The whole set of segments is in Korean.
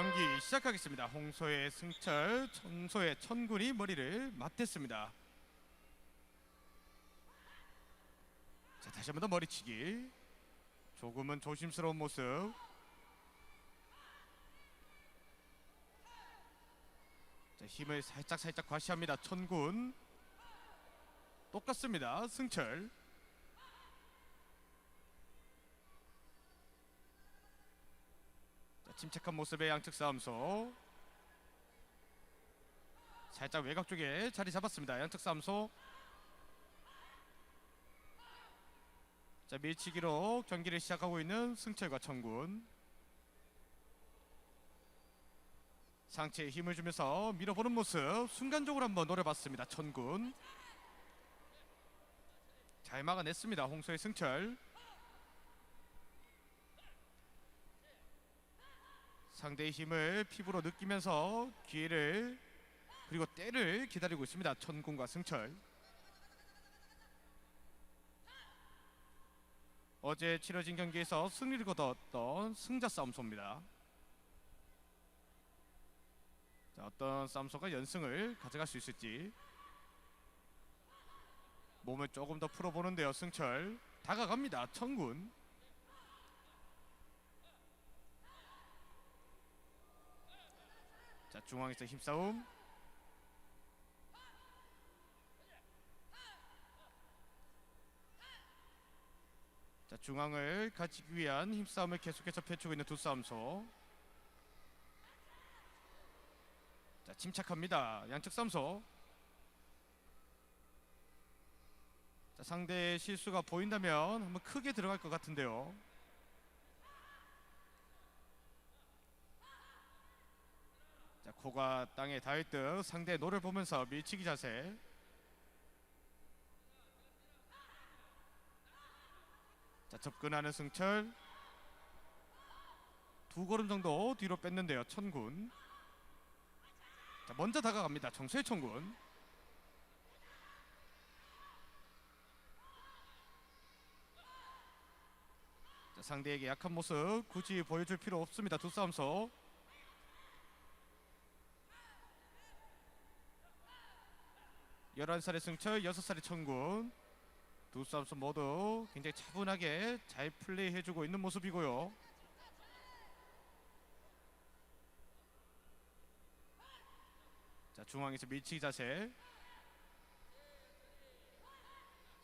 경기 시작하겠습니다. 홍소의 승철, 청소의 천군이 머리를 맞댔습니다. 자 다시 한번 더 머리치기. 조금은 조심스러운 모습. 자 힘을 살짝 살짝 과시합니다. 천군. 똑같습니다. 승철. 침착한 모습의 양측 싸움소. 살짝 외곽 쪽에 자리 잡았습니다. 양측 싸움소. 자 밀치기로 경기를 시작하고 있는 승철과 청군. 상체에 힘을 주면서 밀어보는 모습 순간적으로 한번 노려봤습니다. 천군. 잘 막아냈습니다. 홍소의 승철. 상대의 힘을 피부로 느끼면서 기회를 그리고 때를 기다리고 있습니다. 천군과 승철. 어제 치러진 경기에서 승리를 거뒀던 승자 싸움소입니다. 자, 어떤 싸움소가 연승을 가져갈 수 있을지 몸을 조금 더 풀어보는데요. 승철 다가갑니다. 천군. 자 중앙에서 힘싸움. 자 중앙을 가지기 위한 힘싸움을 계속해서 펼치고 있는 두 싸움소 자 침착합니다. 양측 싸움소 자 상대의 실수가 보인다면 한번 크게 들어갈 것 같은데요 코가 땅에 닿을 듯 상대의 노를 보면서 밀치기 자세. 자 접근하는 승철. 두 걸음 정도 뒤로 뺐는데요 천군. 자 먼저 다가갑니다 정수의 천군. 자 상대에게 약한 모습 굳이 보여줄 필요 없습니다 두 싸움서 11살의 승철, 6살의 천군 두 선수 모두 굉장히 차분하게 잘 플레이해주고 있는 모습이고요. 자 중앙에서 밀치기 자세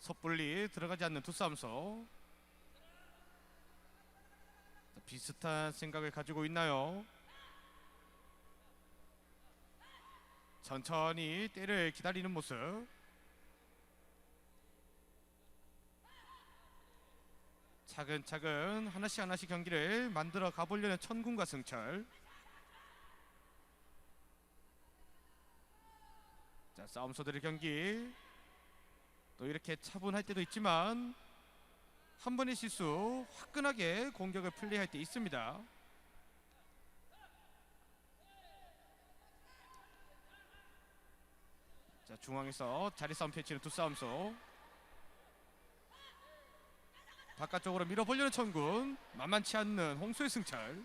섣불리 들어가지 않는 두 싸움서 자, 비슷한 생각을 가지고 있나요? 천천히 때를 기다리는 모습. 차근차근 하나씩 하나씩 경기를 만들어 가보려는 천군과 승철. 자 싸움소들의 경기. 또 이렇게 차분할 때도 있지만 한 번의 실수 화끈하게 공격을 플레이할 때 있습니다 자 중앙에서 자리 싸움 펼치는 두 싸움소 바깥쪽으로 밀어보려는 천군. 만만치 않는 홍수의 승철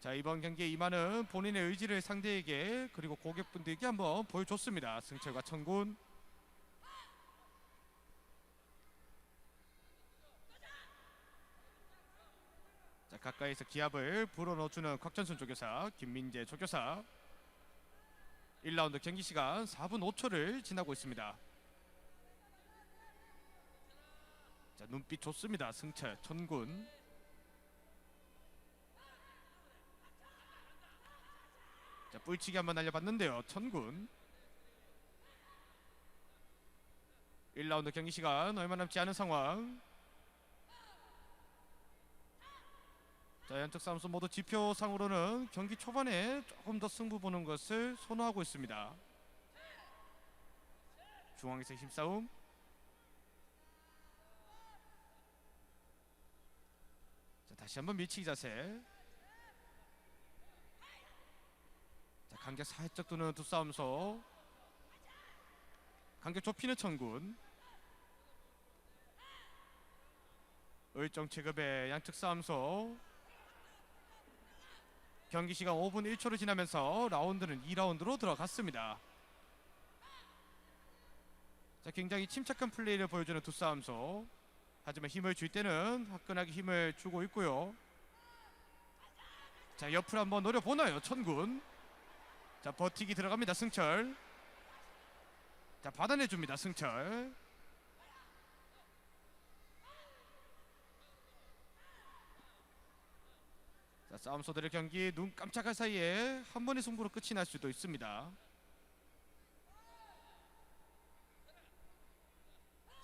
자 이번 경기에 임하는 본인의 의지를 상대에게 그리고 고객분들에게 한번 보여줬습니다. 승철과 천군. 자 가까이서 기압을 불어넣어주는 곽전순 조교사 김민재 조교사 1라운드 경기 시간 4분 5초를 지나고 있습니다. 자 눈빛 좋습니다. 승철 천군. 자 뿔치기 한번 날려봤는데요. 천군. 1라운드 경기 시간 얼마 남지 않은 상황. 자 양측 싸움수 모두 지표상으로는 경기 초반에 조금 더 승부 보는 것을 선호하고 있습니다. 중앙에서 힘싸움. 자 다시 한번 밀치기 자세. 자 간격 살짝 두는 두 싸움서. 간격 좁히는 천군. 을정 체급의 양측 싸움서. 경기 시간 5분 1초를 지나면서 라운드는 2라운드로 들어갔습니다. 자, 굉장히 침착한 플레이를 보여주는 두 싸움소. 하지만 힘을 줄 때는 화끈하게 힘을 주고 있고요. 자, 옆을 한번 노려보나요, 천군. 자, 버티기 들어갑니다, 승철. 자, 받아내줍니다, 승철. 자, 싸움 소들의 경기 눈 깜짝할 사이에 한 번의 승부로 끝이 날 수도 있습니다.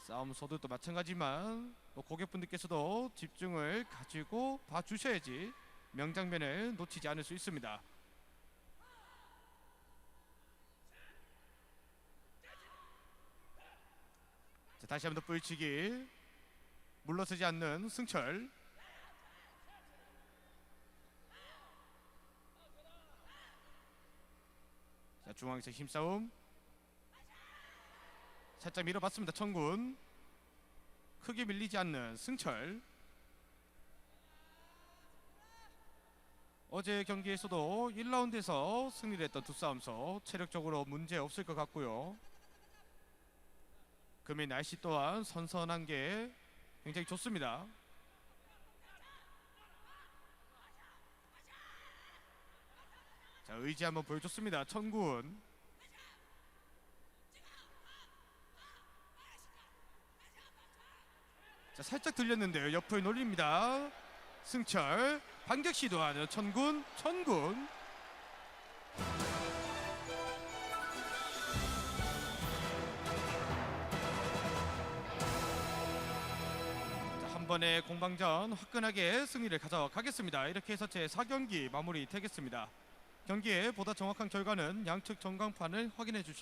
싸움 소들도 마찬가지만 또 고객분들께서도 집중을 가지고 봐주셔야지 명장면을 놓치지 않을 수 있습니다. 자, 다시 한번 더 불치기 물러서지 않는 승철 자 중앙에서 힘싸움. 살짝 밀어봤습니다 천군. 크게 밀리지 않는 승철. 어제 경기에서도 1라운드에서 승리를 했던 두 싸움서 체력적으로 문제 없을 것 같고요. 금일 날씨 또한 선선한 게 굉장히 좋습니다 자 의지 한번 보여줬습니다. 천군 자 살짝 들렸는데요. 옆을 놀립니다. 승철. 반격 시도하는 천군 천군 자, 한 번의 공방전 화끈하게 승리를 가져가겠습니다. 이렇게 해서 제 4경기 마무리 되겠습니다 경기의 보다 정확한 결과는 양측 전광판을 확인해 주시